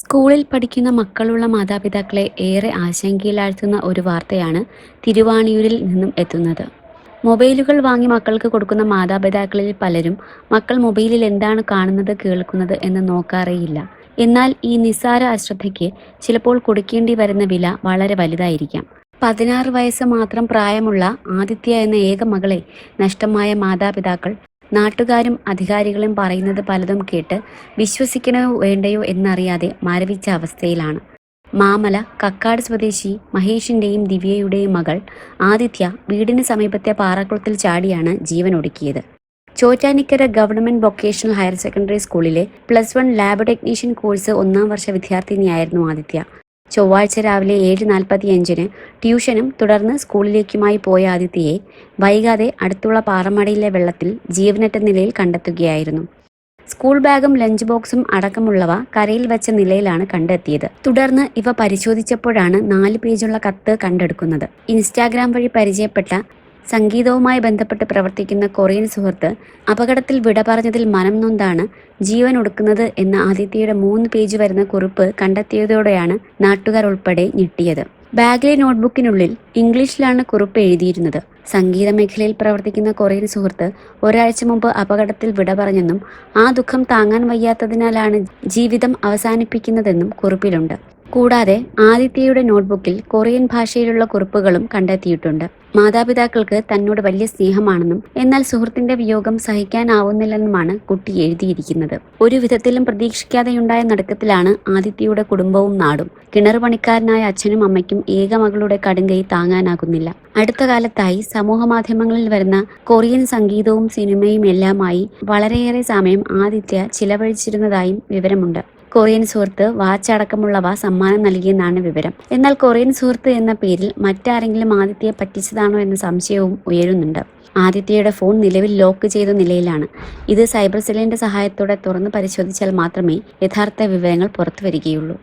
സ്കൂളിൽ പഠിക്കുന്ന മക്കളുള്ള മാതാപിതാക്കളെ ഏറെ ആശങ്കയിലാഴ്ത്തുന്ന ഒരു വാർത്തയാണ് തിരുവാണിയൂരിൽ നിന്നും എത്തുന്നത്. മൊബൈലുകൾ വാങ്ങി മക്കൾക്ക് കൊടുക്കുന്ന മാതാപിതാക്കളിൽ പലരും മക്കൾ മൊബൈലിൽ എന്താണ് കാണുന്നത് കേൾക്കുന്നത് എന്ന് നോക്കാറേയില്ല. എന്നാൽ ഈ നിസ്സാര അശ്രദ്ധയ്ക്ക് ചിലപ്പോൾ കൊടുക്കേണ്ടി വരുന്ന വില വളരെ വലുതായിരിക്കാം. പതിനാറ് വയസ്സ് മാത്രം പ്രായമുള്ള ആദിത്യ എന്ന ഏക മകളെ നഷ്ടമായ മാതാപിതാക്കൾ നാട്ടുകാരും അധികാരികളും പറയുന്നത് പലതും കേട്ട് വിശ്വസിക്കണോ വേണ്ടയോ എന്നറിയാതെ മരവിച്ച അവസ്ഥയിലാണ്. മാമല കക്കാട് സ്വദേശി മഹേഷിന്റെയും ദിവ്യയുടെയും മകൾ ആദിത്യ വീടിന് സമീപത്തെ പാറക്കുളത്തിൽ ചാടിയാണ് ജീവൻ ഒടുക്കിയത്. Chottanikkara government vocational higher secondary സ്കൂളിലെ plus one lab technician course ഒന്നാം വർഷ വിദ്യാർത്ഥിനിയായിരുന്നു ആദിത്യ. ചൊവ്വാഴ്ച രാവിലെ ഏഴ് നാൽപ്പത്തിയഞ്ചിന് ട്യൂഷനും തുടർന്ന് സ്കൂളിലേക്കുമായി പോയ ആദിത്യയെ വൈകാതെ അടുത്തുള്ള പാറമടയിലെ വെള്ളത്തിൽ ജീവനറ്റ നിലയിൽ കണ്ടെത്തുകയായിരുന്നു. സ്കൂൾ ബാഗും ലഞ്ച് ബോക്സും അടക്കമുള്ളവ കരയിൽ വെച്ച നിലയിലാണ് കണ്ടെത്തിയത്. തുടർന്ന് ഇവ പരിശോധിച്ചപ്പോഴാണ് നാല് പേജുള്ള കത്ത് കണ്ടെടുക്കുന്നത്. ഇൻസ്റ്റാഗ്രാം വഴി പരിചയപ്പെട്ട സംഗീതവുമായി ബന്ധപ്പെട്ട് പ്രവർത്തിക്കുന്ന കൊറിയൻ സുഹൃത്ത് അപകടത്തിൽ വിട പറഞ്ഞതിൽ മനം നൊന്താണ് ജീവൻ ഒടുക്കുന്നത് എന്ന ആദിത്യയുടെ മൂന്ന് പേജ് വരുന്ന കുറിപ്പ് കണ്ടെത്തിയതോടെയാണ് നാട്ടുകാർ ഉൾപ്പെടെ ഞെട്ടിയത്. ബാഗിലെ നോട്ട്ബുക്കിനുള്ളിൽ ഇംഗ്ലീഷിലാണ് കുറിപ്പ് എഴുതിയിരുന്നത്. സംഗീത മേഖലയിൽ പ്രവർത്തിക്കുന്ന കൊറിയൻ സുഹൃത്ത് ഒരാഴ്ച മുമ്പ് അപകടത്തിൽ വിട പറഞ്ഞെന്നും ആ ദുഃഖം താങ്ങാൻ വയ്യാത്തതിനാലാണ് ജീവിതം അവസാനിപ്പിക്കുന്നതെന്നും കുറിപ്പിലുണ്ട്. കൂടാതെ ആദിത്യയുടെ നോട്ട്ബുക്കിൽ കൊറിയൻ ഭാഷയിലുള്ള കുറിപ്പുകളും കണ്ടെത്തിയിട്ടുണ്ട്. മാതാപിതാക്കൾക്ക് തന്നോട് വലിയ സ്നേഹമാണെന്നും എന്നാൽ സുഹൃത്തിന്റെ വിയോഗം സഹിക്കാനാവുന്നില്ലെന്നുമാണ് കുട്ടി എഴുതിയിരിക്കുന്നത്. ഒരു വിധത്തിലും പ്രതീക്ഷിക്കാതെയുണ്ടായ നടുക്കത്തിലാണ് ആദിത്യയുടെ കുടുംബവും നാടും. കിണർ പണിക്കാരനായ അച്ഛനും അമ്മയ്ക്കും ഏക മകളുടെ കടുങ്കൈ താങ്ങാനാകുന്നില്ല. അടുത്ത കാലത്തായി സമൂഹ മാധ്യമങ്ങളിൽ വരുന്ന കൊറിയൻ സംഗീതവും സിനിമയും എല്ലാമായി വളരെയേറെ സമയം ആദിത്യ ചിലവഴിച്ചിരുന്നതായും വിവരമുണ്ട്. കൊറിയൻ സുഹൃത്ത് വാച്ച് അടക്കമുള്ളവ സമ്മാനം നൽകിയെന്നാണ് വിവരം. എന്നാൽ കൊറിയൻ സുഹൃത്ത് എന്ന പേരിൽ മറ്റാരെങ്കിലും ആദിത്യയെ പറ്റിച്ചതാണോ എന്ന സംശയവും ഉയരുന്നുണ്ട്. ആദിത്യയുടെ ഫോൺ നിലവിൽ ലോക്ക് ചെയ്ത നിലയിലാണ്. ഇത് സൈബർ സെല്ലിന്റെ സഹായത്തോടെ തുറന്ന് പരിശോധിച്ചാൽ മാത്രമേ യഥാർത്ഥ വിവരങ്ങൾ പുറത്തു വരികയുള്ളൂ